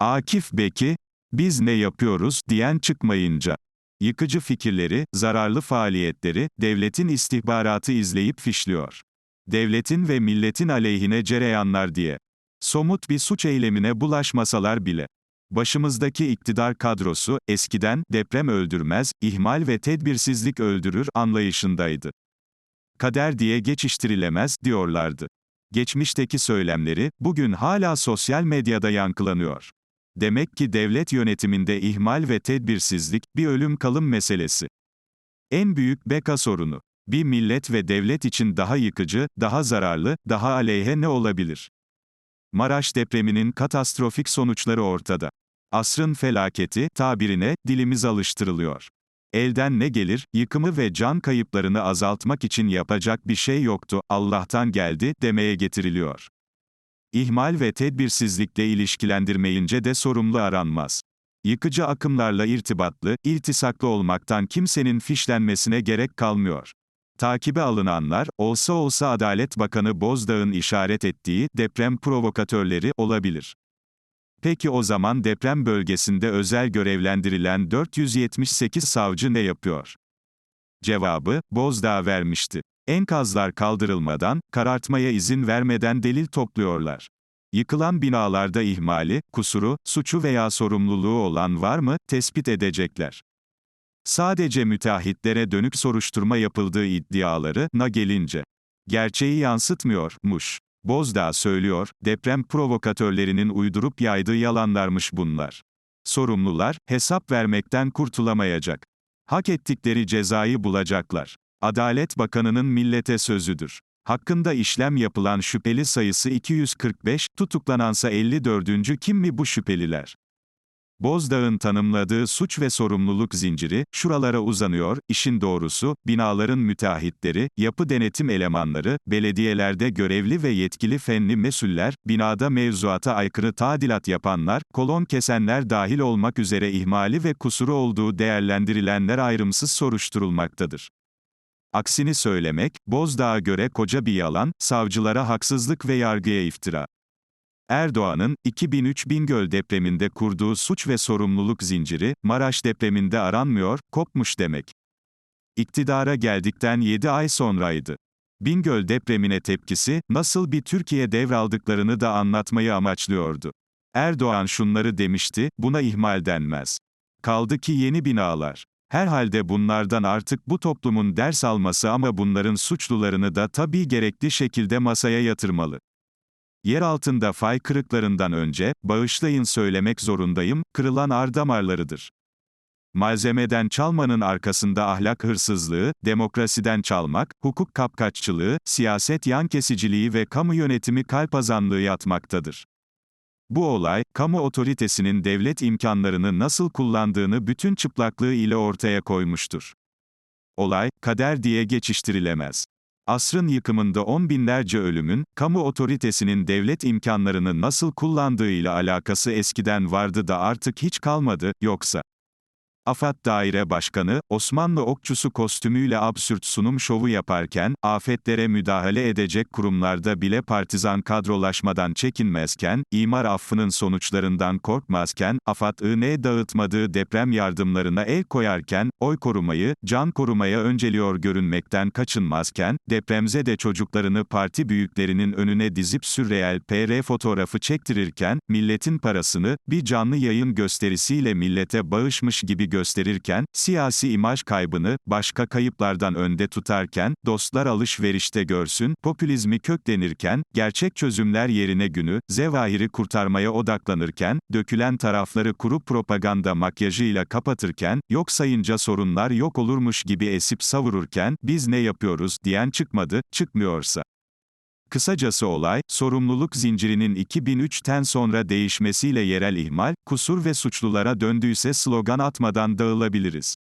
Akif Beki, biz ne yapıyoruz diyen çıkmayınca. Yıkıcı fikirleri, zararlı faaliyetleri, devletin istihbaratı izleyip fişliyor. Devletin ve milletin aleyhine cereyanlar diye. Somut bir suç eylemine bulaşmasalar bile. Başımızdaki iktidar kadrosu, eskiden, deprem öldürmez, ihmal ve tedbirsizlik öldürür anlayışındaydı. Kader diye geçiştirilemez, diyorlardı. Geçmişteki söylemleri, bugün hala sosyal medyada yankılanıyor. Demek ki devlet yönetiminde ihmal ve tedbirsizlik, bir ölüm kalım meselesi. En büyük beka sorunu. Bir millet ve devlet için daha yıkıcı, daha zararlı, daha aleyhe ne olabilir? Maraş depreminin katastrofik sonuçları ortada. Asrın felaketi, tabirine, dilimiz alıştırılıyor. Elden ne gelir, yıkımı ve can kayıplarını azaltmak için yapacak bir şey yoktu, Allah'tan geldi, demeye getiriliyor. İhmal ve tedbirsizlikle ilişkilendirmeyince de sorumlu aranmaz. Yıkıcı akımlarla irtibatlı, iltisaklı olmaktan kimsenin fişlenmesine gerek kalmıyor. Takibe alınanlar, olsa olsa Adalet Bakanı Bozdağ'ın işaret ettiği deprem provokatörleri olabilir. Peki o zaman deprem bölgesinde özel görevlendirilen 478 savcı ne yapıyor? Cevabı, Bozdağ vermişti. Enkazlar kaldırılmadan, karartmaya izin vermeden delil topluyorlar. Yıkılan binalarda ihmali, kusuru, suçu veya sorumluluğu olan var mı, tespit edecekler. Sadece müteahhitlere dönük soruşturma yapıldığı iddiaları, na gelince. Gerçeği yansıtmıyormuş. Bozdağ söylüyor, deprem provokatörlerinin uydurup yaydığı yalanlarmış bunlar. Sorumlular, hesap vermekten kurtulamayacak. Hak ettikleri cezayı bulacaklar. Adalet Bakanı'nın millete sözüdür. Hakkında işlem yapılan şüpheli sayısı 245, tutuklanansa 54. kim mi bu şüpheliler? Bozdağ'ın tanımladığı suç ve sorumluluk zinciri, şuralara uzanıyor, işin doğrusu, binaların müteahhitleri, yapı denetim elemanları, belediyelerde görevli ve yetkili fenli mesuller, binada mevzuata aykırı tadilat yapanlar, kolon kesenler dahil olmak üzere ihmali ve kusuru olduğu değerlendirilenler ayrımsız soruşturulmaktadır. Aksini söylemek, Bozdağ'a göre koca bir yalan, savcılara haksızlık ve yargıya iftira. Erdoğan'ın, 2003 Bingöl depreminde kurduğu suç ve sorumluluk zinciri, Maraş depreminde aranmıyor, kopmuş demek. İktidara geldikten 7 ay sonraydı. Bingöl depremine tepkisi, nasıl bir Türkiye devraldıklarını da anlatmayı amaçlıyordu. Erdoğan şunları demişti, buna ihmal denmez. Kaldı ki yeni binalar. Herhalde bunlardan artık bu toplumun ders alması ama bunların suçlularını da tabii gerekli şekilde masaya yatırmalı. Yer altında fay kırıklarından önce, bağışlayın söylemek zorundayım, kırılan ardamarlarıdır. Malzemeden çalmanın arkasında ahlak hırsızlığı, demokrasiden çalmak, hukuk kapkaççılığı, siyaset yan kesiciliği ve kamu yönetimi kalpazanlığı yatmaktadır. Bu olay, kamu otoritesinin devlet imkanlarını nasıl kullandığını bütün çıplaklığı ile ortaya koymuştur. Olay, kader diye geçiştirilemez. Asrın yıkımında on binlerce ölümün, kamu otoritesinin devlet imkanlarını nasıl kullandığıyla alakası eskiden vardı da artık hiç kalmadı, yoksa. AFAD Daire Başkanı, Osmanlı okçusu kostümüyle absürt sunum şovu yaparken, afetlere müdahale edecek kurumlarda bile partizan kadrolaşmadan çekinmezken, imar affının sonuçlarından korkmazken, AFAD-ı dağıtmadığı deprem yardımlarına el koyarken, oy korumayı, can korumaya önceliyor görünmekten kaçınmazken, depremzede çocuklarını parti büyüklerinin önüne dizip sürreel PR fotoğrafı çektirirken, milletin parasını, bir canlı yayın gösterisiyle millete bağışmış gibi gösterirken, siyasi imaj kaybını, başka kayıplardan önde tutarken, dostlar alışverişte görsün, popülizmi köklenirken, gerçek çözümler yerine günü, zevahiri kurtarmaya odaklanırken, dökülen tarafları kuru propaganda makyajıyla kapatırken, yok sayınca sorunlar yok olurmuş gibi esip savururken, biz ne yapıyoruz, diyen çıkmadı, çıkmıyorsa. Kısacası olay, sorumluluk zincirinin 2003'ten sonra değişmesiyle yerel ihmal, kusur ve suçlulara döndüyse slogan atmadan dağılabiliriz.